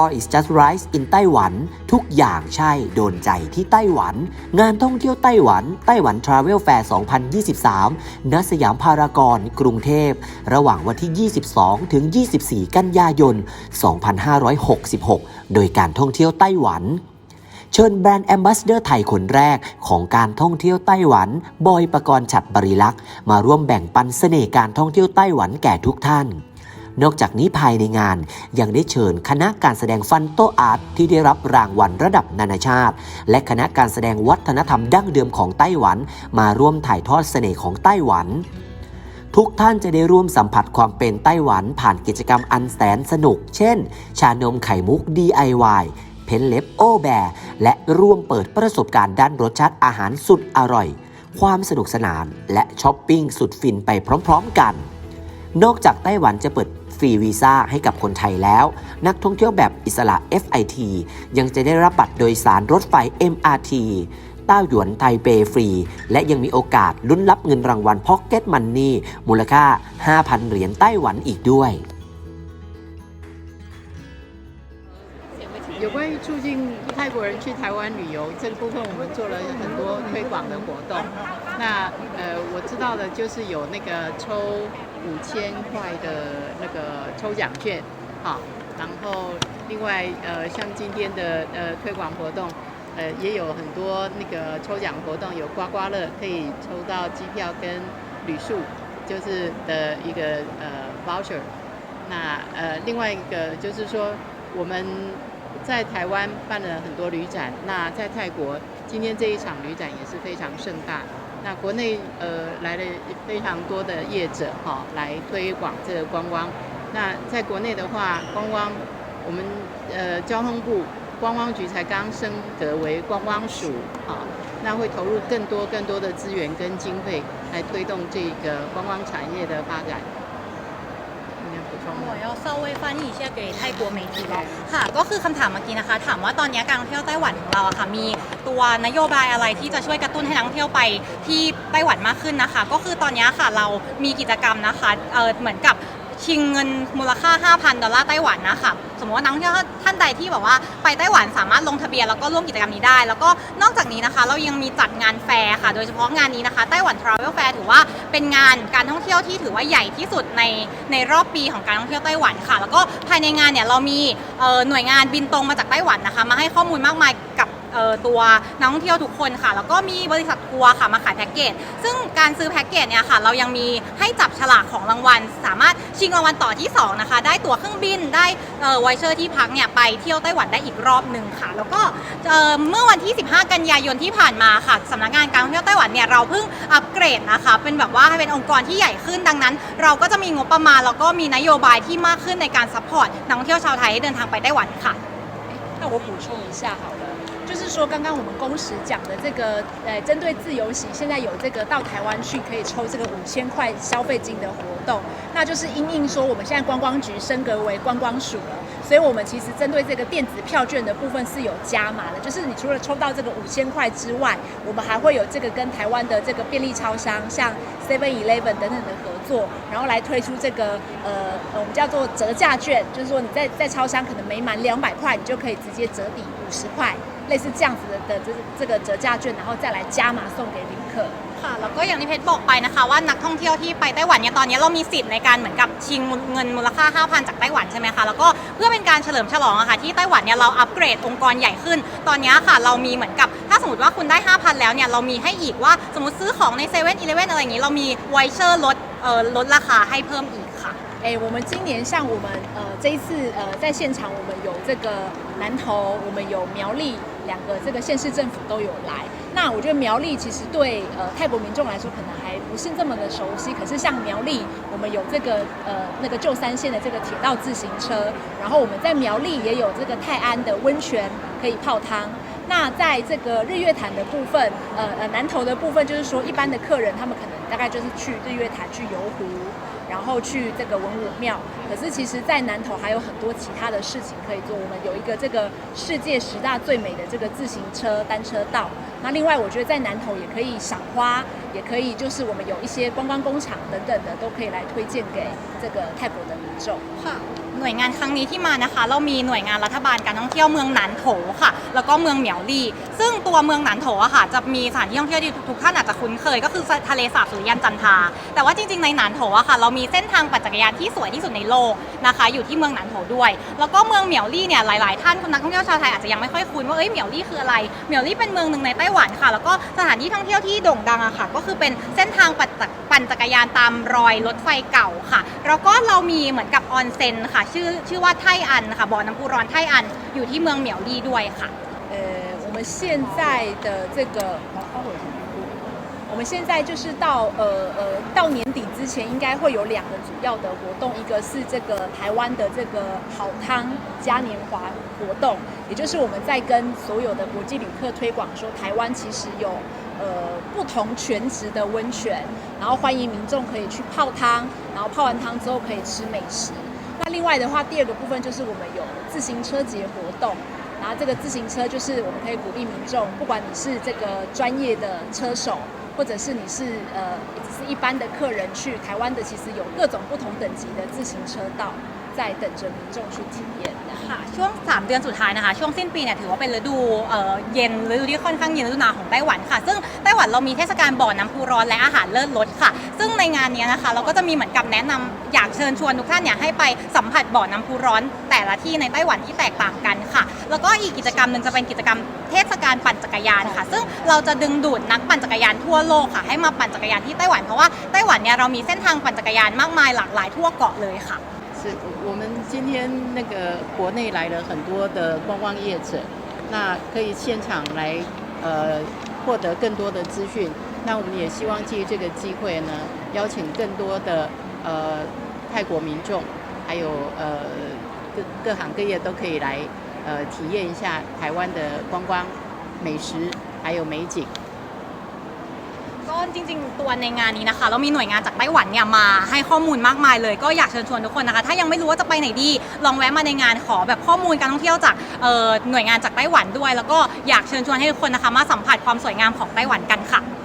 all is just right in ไต้หวัน ทุกอย่างใช่โดนใจที่ไต้หวัน งานท่องเที่ยวไต้หวัน ไต้หวัน Travel Fair 2023 ณ สยามพารากอน กรุงเทพ ระหว่างวันที่ 22 ถึง 24 กันยายน 2566 โดยการท่องเที่ยวไต้หวันเชิญแบรนด์แอมบาสเดอร์ไทยคนแรกของการท่องเที่ยวไต้หวัน บอยประกรณ์ฉัดบริลักษ์ มาร่วมแบ่งปันเสน่ห์การท่องเที่ยวไต้หวันแก่ทุกท่าน นอกจากนี้ภายในงาน ยังได้เชิญคณะการแสดงฟันโตอาร์ตที่ได้รับรางวัลระดับนานาชาติ และคณะการแสดงวัฒนธรรมดั้งเดิมของไต้หวัน มาร่วมถ่ายทอดเสน่ห์ของไต้หวันทุกท่านจะได้ร่วมสัมผัสความเป็นไต้หวันผ่านกิจกรรมอันแสนสนุก เช่น ชานมไข่มุก DIY เพ้นเล็บโอแบร์และร่วมเปิดประสบการณ์ด้านรสชาติอาหารสุดอร่อย ความสนุกสนานและช้อปปิ้งสุดฟินไปพร้อมๆกัน นอกจากไต้หวันจะเปิดฟรีวีซ่าให้กับคนไทยแล้ว นักท่องเที่ยวแบบอิสระ FIT ยังจะได้รับบัตรโดยสารรถไฟ MRT เต้าหยวนไทเปฟรี และยังมีโอกาสลุ้นรับเงินรางวัลพ็อกเก็ตมันนี่มูลค่า 5,000 เหรียญไต้หวันอีกด้วย 有关于促进泰国人去台湾旅游这个部分，我们做了很多推广的活动。那呃，我知道的就是有那个抽五千块的那个抽奖券，好，然后另外呃，像今天的呃推广活动，呃也有很多那个抽奖活动，有刮刮乐可以抽到机票跟旅宿，就是的一个呃 voucher。那呃，另外一个就是说，我们在台湾办了很多旅展，那在泰国今天这一场旅展也是非常盛大。那国内呃来了非常多的业者哈、来推广这个观光。那在国内的话，观光我们呃交通部观光局才刚升格为观光署，好、那会投入更多更多的资源跟经费来推动这个观光产业的发展。 你要补充吗？我要稍微翻译一下给泰国媒体เนาะค่ะ ก็คือคำถามเมื่อกี้นะคะ ถามว่าตอนนี้การท่องเที่ยวไต้หวันของเราอะค่ะ มีตัวนโยบายอะไรที่จะช่วยกระตุ้นให้นักท่องเที่ยวไปที่ไต้หวันมากขึ้นนะคะ ก็คือตอนนี้ค่ะเรามีกิจกรรมนะคะเออเหมือนกับ ชิงเงินมูลค่า 5,000 ดอลลาร์ไต้หวันนะคะสมมติว่านักท่องเที่ยวท่านใดที่แบบว่าไปไต้หวันสามารถลงทะเบียนแล้วก็ร่วมกิจกรรมนี้ได้ แล้วก็นอกจากนี้นะคะ เรายังมีจัดงานแฟร์ค่ะ โดยเฉพาะงานนี้นะคะไต้หวัน Travel Fair ถือว่าเป็นงานการท่องเที่ยวที่ถือว่าใหญ่ที่สุดในในรอบปีของการท่องเที่ยวไต้หวันค่ะ แล้วก็ภายในงานเนี่ยเรามีหน่วยงานบินตรงมาจากไต้หวันนะคะ มาให้ข้อมูลมากมาย เอ่อตัวนักท่องเที่ยวทุกคนค่ะ แล้วก็มีบริษัททัวร์ค่ะมาขายแพ็กเกจ ซึ่งการซื้อแพ็กเกจเนี่ยค่ะ เรายังมีให้จับฉลากของรางวัล สามารถชิงรางวัลต่อที่ 2 นะคะ ได้ตั๋วเครื่องบิน ได้เอ่อไวเชอร์ที่พักเนี่ยไปเที่ยวไต้หวันได้อีกรอบหนึ่งค่ะ แล้วก็เอ่อเมื่อวันที่ 15 กันยายนที่ผ่านมาค่ะสำนักงานการท่องเที่ยวไต้หวันเนี่ยเราเพิ่งอัปเกรดนะคะ เป็นแบบว่าให้เป็นองค์กรที่ใหญ่ขึ้น ดังนั้น เราก็จะมีงบประมาณแล้วก็มีนโยบายที่มากขึ้นในการซัพพอร์ตนักท่องเที่ยวชาวไทยให้เดินทางไปไต้หวันค่ะ 那我补充一下好了， 就是说刚刚我们公时讲的这个，呃，针对自由行，现在有这个到台湾去可以抽这个五千块消费金的活动，那就是因应说我们现在观光局升格为观光署了，所以我们其实针对这个电子票券的部分是有加码的，就是你除了抽到这个五千块之外，我们还会有这个跟台湾的这个便利超商，像 Seven Eleven 等等的合作，然后来推出这个呃我们叫做折价券，就是说你在在超商可能没满两百块，你就可以直接折抵五十块，类似这样子的的这这个折价券，然后再来加码送给旅客。 ค่ะแล้วก็อย่างที่เพชรบอกไปนะคะว่านักท่องเที่ยวที่ไปไต้หวันเนี่ยตอนนี้เรามีสิทธิ์ในการเหมือนกับชิงเงินมูลค่า 5,000 จากไต้หวันใช่ไหมคะแล้วก็เพื่อเป็นการเฉลิมฉลองอะค่ะที่ไต้หวันเนี่ยเราอัปเกรดองค์กรใหญ่ขึ้น ตอนนี้ค่ะเรามีเหมือนกับถ้าสมมติว่าคุณได้ 5,000 แล้วเนี่ยเรามีให้อีกว่าสมมติซื้อของในเซเว่นอีเลฟเว่นอะไรอย่างนี้ เรามีไวเชอร์ลด เอ่อลดราคาให้เพิ่มอีกค่ะ 哎，我们今年像我们呃这一次呃在现场，我们有这个南投，我们有苗栗两个这个县市政府都有来。那我觉得苗栗其实对呃泰国民众来说可能还不是这么的熟悉，可是像苗栗，我们有这个呃那个旧三线的这个铁道自行车，然后我们在苗栗也有这个泰安的温泉可以泡汤。 那在这个日月潭的部分，呃呃南投的部分，就是说一般的客人他们可能大概就是去日月潭去游湖，然后去这个文武庙。可是其实，在南投还有很多其他的事情可以做。我们有一个这个世界十大最美的这个自行车单车道。那另外，我觉得在南投也可以赏花，也可以就是我们有一些观光工厂等等的，都可以来推荐给这个泰国的民众。 หน่วยงานครั้งนี้ที่มานะคะ เรามีหน่วยงานรัฐบาลการท่องเที่ยวเมืองหนานโถค่ะ แล้วก็เมืองเหมียวลี่ ซึ่งตัวเมืองหนานโถอะค่ะ จะมีสถานที่ท่องเที่ยวที่ทุกท่านอาจจะคุ้นเคย ก็คือทะเลสาบสุริยันจันทา แต่ว่าจริงๆในหนานโถอะค่ะ เรามีเส้นทางปั่นจักรยานที่สวยที่สุดในโลกนะคะ อยู่ที่เมืองหนานโถด้วย แล้วก็เมืองเหมียวลี่เนี่ยหลายๆ ท่านคนนักท่องเที่ยวชาวไทยอาจจะยังไม่ค่อยคุ้นว่าเอ้ยเหมียวลี่คืออะไรเหมียวลี่เป็นเมืองหนึ่งในไต้หวันค่ะ แล้วก็สถานที่ท่องเที่ยวที่โด่งดังอะค่ะ ก็คือเป็นเส้นทางปั่นจักรปั่นจักรยานตามรอยรถไฟเก่าค่ะ แล้วก็เรามีเหมือนกับออนเซ็นค่ะชื่อชื่อว่าไทอันค่ะบ่อน้ำพุร้อนไทอันอยู่ที่เมืองเหมียวลี่ด้วยค่ะ 呃，我们现在的这个，我们现在就是到呃呃到年底之前，应该会有两个主要的活动，一个是这个台湾的这个好汤嘉年华活动，也就是我们在跟所有的国际旅客推广说，台湾其实有呃不同全职的温泉，然后欢迎民众可以去泡汤，然后泡完汤之后可以吃美食。 那另外的话，第二个部分就是我们有自行车节活动，然后这个自行车就是我们可以鼓励民众，不管你是这个专业的车手，或者是你是呃只是一般的客人去台湾的，其实有各种不同等级的自行车道。在等着民众去体验的。 ค่ะช่วง 3 เดือนสุดท้ายนะคะ ช่วงสิ้นปีเนี่ยถือว่าเป็นฤดูเอ่อเย็นฤดูที่ค่อนข้างเย็นฤดูหนาวของไต้หวันค่ะ ซึ่งไต้หวันเรามีเทศกาลบ่อน้ำพุร้อนและอาหารเลิศรสค่ะ ซึ่งในงานเนี้ยนะคะ เราก็จะมีเหมือนกับแนะนำอยากเชิญชวนทุกท่านเนี่ยให้ไปสัมผัสบ่อน้ำพุร้อน แต่ละที่ในไต้หวันที่แตกต่างกันค่ะ แล้วก็อีกกิจกรรมหนึ่งจะเป็นกิจกรรมเทศกาลปั่นจักรยานค่ะ ซึ่งเราจะดึงดูดนักปั่นจักรยานทั่วโลกค่ะ ให้มาปั่นจักรยานที่ไต้หวันเพราะว่าไต้หวันเนี่ยเรามีเส้นทางปั่นจักรยานมากมายหลากหลายทั่วเกาะเลยค่ะ 是我们今天那个国内来了很多的观光业者，那可以现场来呃获得更多的资讯。那我们也希望借这个机会呢，邀请更多的呃泰国民众，还有呃各各行各业都可以来呃体验一下台湾的观光美食还有美景。 ก็จริง ๆ ตัวในงานนี้นะคะ เรามีหน่วยงานจากไต้หวันเนี่ยมาให้ข้อมูลมากมายเลย ก็อยากเชิญชวนทุกคนนะคะ ถ้ายังไม่รู้ว่าจะไปไหนดี ลองแวะมาในงานขอแบบข้อมูลการท่องเที่ยวจากเอ่อหน่วยงานจากไต้หวันด้วย แล้วก็อยากเชิญชวนให้ทุกคนนะคะมาสัมผัสความสวยงามของไต้หวันกันค่ะ